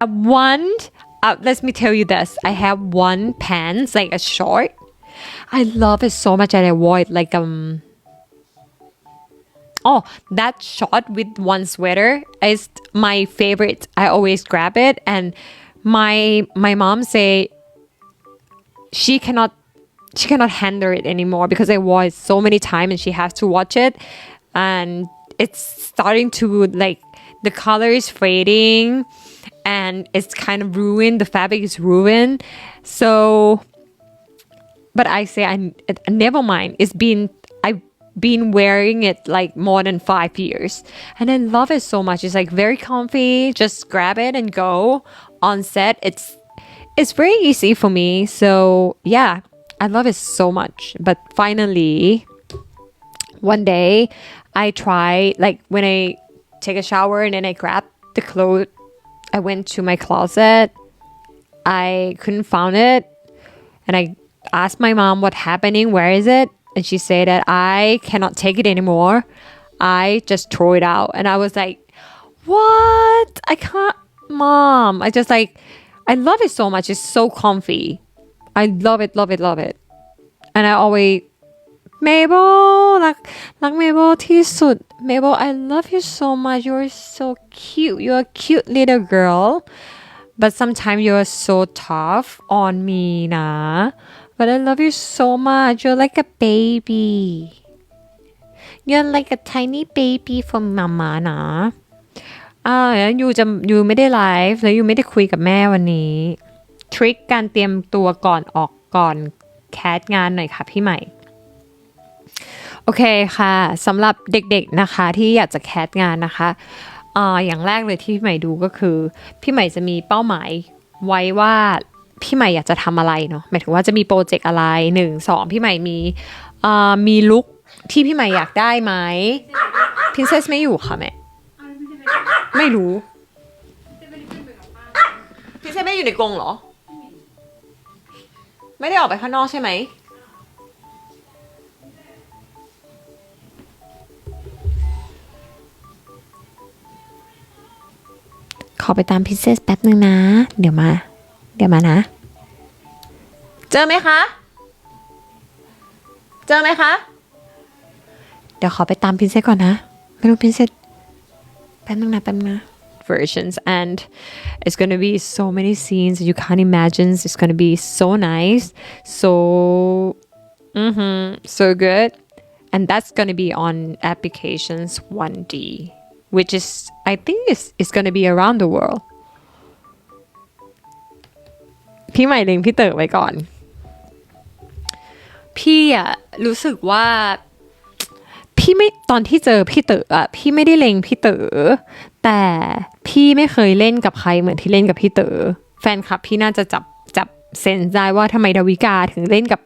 I want uh, let me tell you this. I have one pants like a short. I love it so much and I wore it like um Oh, that shot with one sweater is my favorite. I always grab it and my my mom say she cannot she cannot handle it anymore because I wore it so many times and she has to watch it. And it's starting to like the color is fading and it's kind of ruined the fabric is ruined. So but I say I never mind. It's been I've been wearing it like more than five years. And I love it so much. It's like very comfy. Just grab it and go on set. It's it's very easy for me. So yeah I love it so much. But finally, one day I try like when I take a shower and then I grab the clothes. I went to my closet. I couldn't find it, and I asked my mom what happening. Where is it? And she said that I cannot take it anymore. I just throw it out, and I was like, "What? I can't, mom." I just like, I love it so much. It's so comfy. I love it, love it, love it. And I always Mabel รักรัก Mabel ที่สุด Mabel I love you so much you're so cute you're a cute little girl but sometimes you're so tough on me นะ but I love you so much you're like a baby you're like a tiny baby from mama นะอ่ายูจะยูไม่ได้ไลฟ์แล้วยูไม่ได้คุยกับแม่วันนี้ทริคการเตรียมตัวก่อนออกก่อนแคสงานหน่อยค่ะพี่ใหม่ โอเคค่ะสำหรับเด็กๆนะคะที่อยากจะแคสงานนะคะอย่างแรกเลยที่พี่ใหม่ดูก็คือ พี่ใหม่จะมีเป้าหมายไว้ว่าพี่ใหม่อยากจะทำอะไรเนาะหมายถึงว่าจะมีโปรเจกต์อะไรหนึ่งสองพี่ใหม่มีมีลุคที่พี่ใหม่อยากได้ไหมพินเซสไม่อยู่ค่ะแม่ไม่รู้พินเซสไม่อยู่ในกรงเหรอ ไม่ได้ออกไปข้างนอกใช่ไหม อไปตามพิซเศษแป๊บนึงนะ เดี๋ยวมา เดี๋ยวมานะ เจอไหมคะ เจอไหมคะ เดี๋ยวขอไปตามพิซเศษก่อนนะ ไม่รู้พิซเศษแป๊บนึงนะแป๊บนึงนะ versions and it's going to be so many scenes you can't imagine it's going to be so nice so mm-hmm, so good and that's going to be on applications 1d which is i think is is going to be around the world พี่ใหม่เล็งพี่เต๋อไว้ก่อน พี่อะรู้สึกว่า พี่ไม่ตอนที่เจอพี่เต๋ออะพี่ไม่ได้เล็งพี่เต๋อแต่พี่ไม่เคยเล่นกับใครเหมือนที่เล่นกับพี่เต๋อแฟนคลับพี่น่าจะจับจับ เซนได้ว่าทำไมดาวิกาถึงเล่นกับ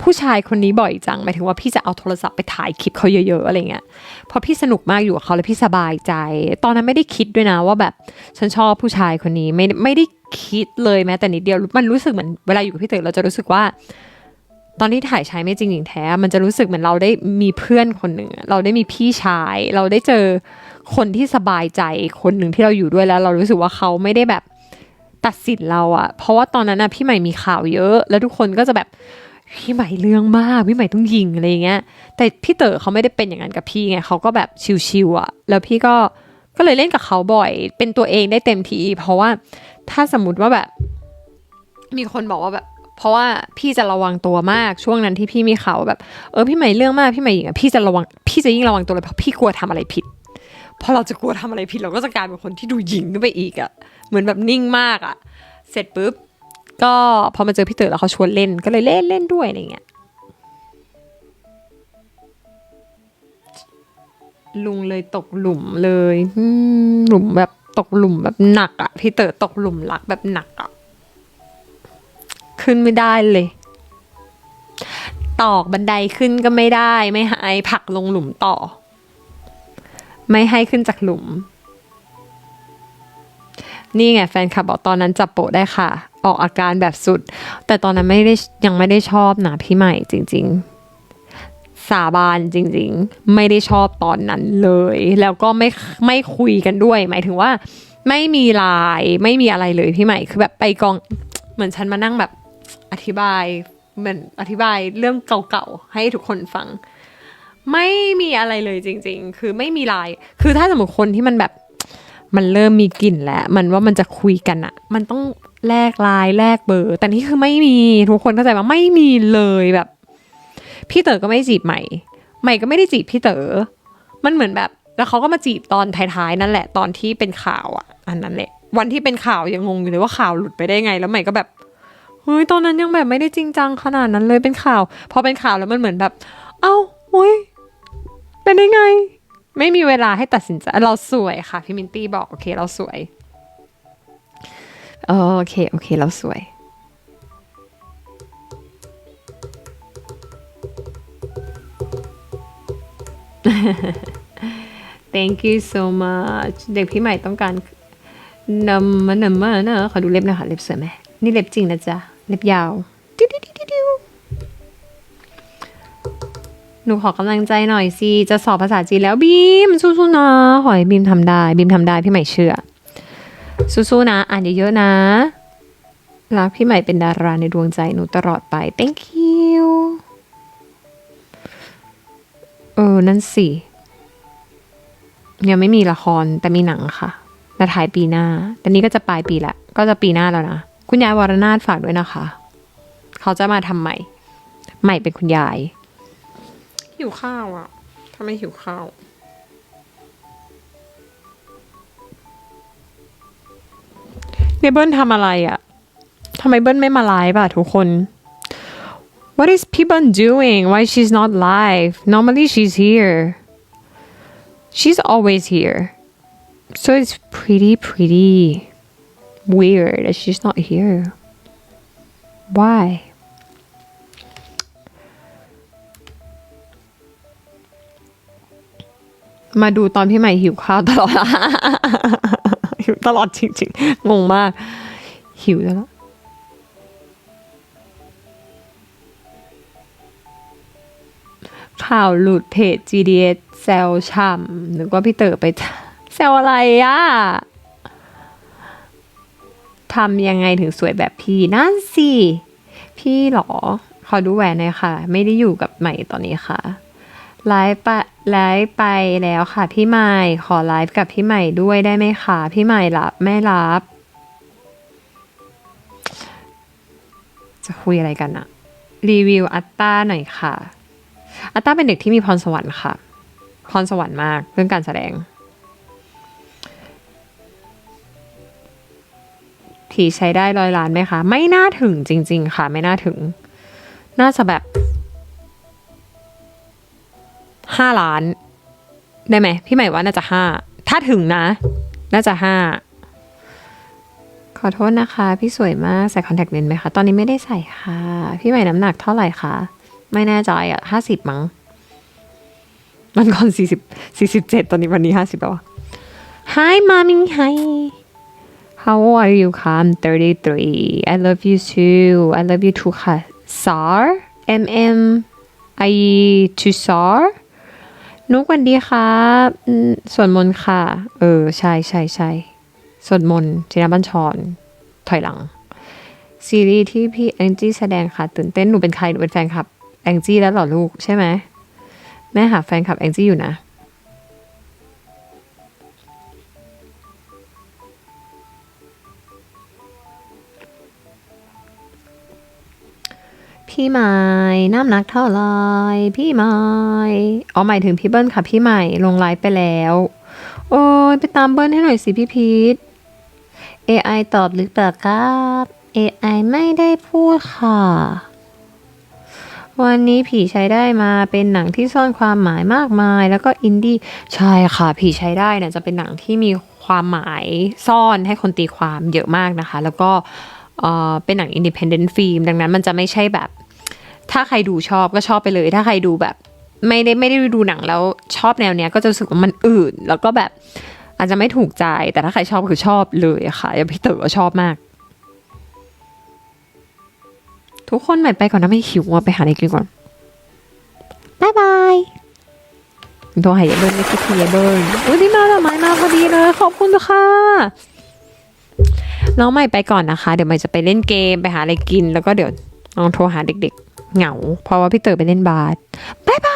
ผู้ชายคนนี้บ่อยจังหมายถึงว่าพี่จะเอาโทรศัพท์ไปถ่ายคลิปเขาเยอะ ๆอะไรเงี้ยเพราะพี่สนุกมากอยู่กับเขาแล้วพี่สบายใจ ตอนนั้นไม่ได้คิดด้วยนะว่าแบบฉันชอบผู้ชายคนนี้ไม่ไม่ได้คิดเลยแม้แต่นิดเดียวมันรู้สึกเหมือนเวลาอยู่กับพี่เต๋อเราจะรู้สึกว่า ตอนที่ถ่ายชายไม่จริงหญิงแท้ มันจะรู้สึกเหมือนเราได้มีเพื่อนคนหนึ่งเราได้มีพี่ชาย เราได้เจอคนที่สบายใจคนหนึ่งที่เราอยู่ด้วยแล้ว เรารู้สึกว่าเขาไม่ได้แบบ ตัดสินเราอะเพราะว่าตอนนั้นอะพี่ใหม่มีข่าวเยอะ แล้วทุกคนก็จะแบบพี่ใหม่เรื่องมากพี่ใหม่ต้องยิงอะไรเงี้ย แต่พี่เต๋อเขาไม่ได้เป็นอย่างนั้นกับพี่ไงเขาก็แบบชิวๆอะแล้วพี่ก็ก็เลยเล่นกับเขาบ่อย เป็นตัวเองได้เต็มทีเพราะว่าถ้าสมมติว่าแบบ มีคนบอกว่าแบบ เพราะว่าพี่จะระวังตัวมากช่วงนั้นที่พี่มีข่าวแบบ เออพี่ใหม่เรื่องมากพี่ใหม่ยิงอะพี่จะระวังพี่จะยิ่งระวังตัวเลยเพราะพี่กลัวทำอะไรผิด พอเราจะกลัวทำอะไรผิดเราก็จะกลายเป็นคนที่ดูหยิงขึ้นไปอีกอะเหมือนแบบนิ่งมากอะเสร็จปุ๊บ ก็พอมาเจอพี่เต๋อแล้วเขาชวนเล่นก็เลยเล่นเล่นด้วยอะไรเงี้ย ลุงเลยตกหลุมเลยหลุมแบบตกหลุมแบบหนักอะพี่เต๋อตกหลุมรักแบบหนักอะขึ้นไม่ได้เลยตอกบันไดขึ้นก็ไม่ได้ไม่หายผักลงหลุมต่อ ไม่ให้ขึ้นจากหลุม นี่ไงแฟนคลับบอกตอนนั้นจับโปะได้ค่ะ ออกอาการแบบสุด แต่ตอนนั้นไม่ได้ยังไม่ได้ชอบนะพี่ใหม่จริง ๆ สาบานจริง ๆ ไม่ได้ชอบตอนนั้นเลย แล้วก็ไม่ไม่คุยกันด้วย หมายถึงว่า ไม่มีไลน์ไม่มีอะไรเลยพี่ใหม่คือแบบไปกองเหมือนฉันมานั่งแบบอธิบายเหมือนอธิบายเรื่องเก่าๆให้ทุกคนฟัง ไม่มีอะไรเลยจริง ๆ คือไม่มีไลน์คือถ้าสมมติคนที่มันแบบมันเริ่มมีกลิ่นแล้ว มันว่ามันจะคุยกันอะมันต้องแลกไลน์แลกเบอร์ แต่นี่คือไม่มีทุกคนเข้าใจว่าไม่มีเลยแบบ พี่เต๋อก็ไม่จีบใหม่ ใหม่ก็ไม่ได้จีบพี่เต๋อมันเหมือนแบบ แล้วเขาก็มาจีบตอนท้ายๆนั่นแหละ ตอนที่เป็นข่าวอะอันนั้นแหละ วันที่เป็นข่าวยังงงอยู่เลยว่าข่าวหลุดไปได้ไง แล้วใหม่ก็แบบเฮ้ยตอนนั้นยังแบบไม่ได้จริงจังขนาดนั้นเลยเป็นข่าว พอเป็นข่าวแล้วมันเหมือนแบบ เอ้าเฮ้ย เป็นได้ไง ไม่มีเวลาให้ตัดสินใจ เราสวยค่ะพี่มินตี้บอกโอเคเราสวย โอเค โอเคเราสวย thank you so much เด็กพี่ใหม่ต้องการนำมันนำมานะขอดูเล็บหนะคะเล็บสวยไหมนี่เล็บจริงนะจ๊ะ เล็บยาว หนูขอกำลังใจหน่อยสิ จะสอบภาษาจีนแล้วบีมสู้ๆนะ ขอให้บีมทำได้ บีมทำได้พี่ใหม่เชื่อ สู้ๆนะ อ่านเยอะๆนะรักพี่ใหม่เป็นดาราในดวงใจหนูตลอดไป thank you เออ นั่นสิ ยังไม่มีละครแต่มีหนังค่ะแต่ถ่ายปีหน้า แต่นี้ก็จะปลายปีละ ก็จะปีหน้าแล้วนะ คุณยายวรนาถฝากด้วยนะคะ เขาจะมาทำใหม่ ใหม่เป็นคุณยาย หิวข้าวอะทำไมหิวข้าว เนเบิ้ลทำอะไรอะทำไมเบิ้ลไม่มาไลฟ์อะทุกคน What is people doing? Why she's not live? Normally she's here. She's always here. So it's pretty, pretty weird that she's not here. Why? มาดูตอนพี่ใหม่หิวข้าวตลอด หิวตลอดจริงๆ งงมาก หิวแล้วข่าวหลุดเพจ GDS แซวช่ำนึกว่าพี่เต๋อไปแซวอะไรอะทำยังไงถึงสวยแบบพี่นั่นสิ พี่หรอ ขอดูแหวนหน่อยค่ะ ไม่ได้อยู่กับใหม่ตอนนี้ค่ะ ไลฟ์ไปไลฟ์ไปแล้วค่ะพี่ใหม่ขอไลฟ์กับพี่ใหม่ด้วยได้ไหมคะพี่ใหม่รับไม่รับ จะคุยอะไรกันอะรีวิวอัตตาหน่อยค่ะ อัตตาเป็นเด็กที่มีพรสวรรค์ค่ะ พรสวรรค์มากเรื่องการแสดงผีใช้ได้ร้อยล้านไหมคะ ไม่น่าถึงจริง ๆ ค่ะ ไม่น่าถึง น่าจะแบบ ห้าล้าน ได้ไหมพี่ใหม่ว่าน่าจะห้าถ้าถึงนะ น่าจะห้าขอโทษนะคะ พี่สวยมากใส่คอนแทคเลนส์ไหมคะตอนนี้ไม่ได้ใส่ค่ะ พี่ใหม่น้ำหนักเท่าไหร่คะไม่แน่ใจอะห้าสิบมั้งมันก่อนสี่สิบสี่สิบเจ็ดตอนนี้วันนี้ห้าสิบแล้วอะ Hi mommy hi How old are you คะ I'm 33 I love you too I love you too ค่ะ Sar M M I to Sar นุกวันดีครับสวดมนต์ค่ะ เออ ใช่ใช่ใช่สวดมนต์จินบัญชร ถอยหลัง ซีรีส์ที่พี่แองจี้แสดงค่ะ ตื่นเต้นหนูเป็นใครหนูเป็นแฟนคลับแองจี้แล้วเหรอลูกใช่ไหมแม่หาแฟนคลับแองจี้อยู่นะ พี่ไม้น้ำหนักเท่าไรพี่ไม้อ๋อหมายถึงพี่เบิ้ลค่ะพี่ใหม่ลงไลฟ์ไปแล้ว โอ้ยไปตามเบิ้ลให้หน่อยสิพี่พีท AI ตอบหรือเปล่าครับ AI ไม่ได้พูดค่ะ วันนี้ผีใช้ได้มาเป็นหนังที่ซ่อนความหมายมากมาย แล้วก็อินดี้ใช่ค่ะ ผีใช้ได้เนี่ยจะเป็นหนังที่มีความหมายซ่อนให้คนตีความเยอะมากนะคะ แล้วก็เป็นหนังอินดิเพนเดนต์ฟิล์มดังนั้นมันจะไม่ใช่แบบ ถ้าใครดูชอบก็ชอบไปเลย ถ้าใครดูแบบ ไม่ได้ไม่ได้ดูหนังแล้วชอบแนวเนี้ยก็จะรู้สึกว่ามันอื่น แล้วก็แบบอาจจะไม่ถูกใจ แต่ถ้าใครชอบคือชอบเลยค่ะย่างพี่เต๋อชอบมาก ทุกคนใหม่ไปก่อนนะไม่หิวอะไปหาอะไรกินก่อนบายบายโทรหายเบิร์นไม่คิดทียเบิร์นอุ้ยนี่มาดอกไม้มาพอดีเลยขอบคุณค่ะน้องใหม่ไปก่อนนะคะ เดี๋ยวใหม่จะไปเล่นเกมไปหาอะไรกิน แล้วก็เดี๋ยวน้องโทรหาเด็กๆ เหงา เพราะว่าพี่เต๋อไปเล่นบาสบายบาย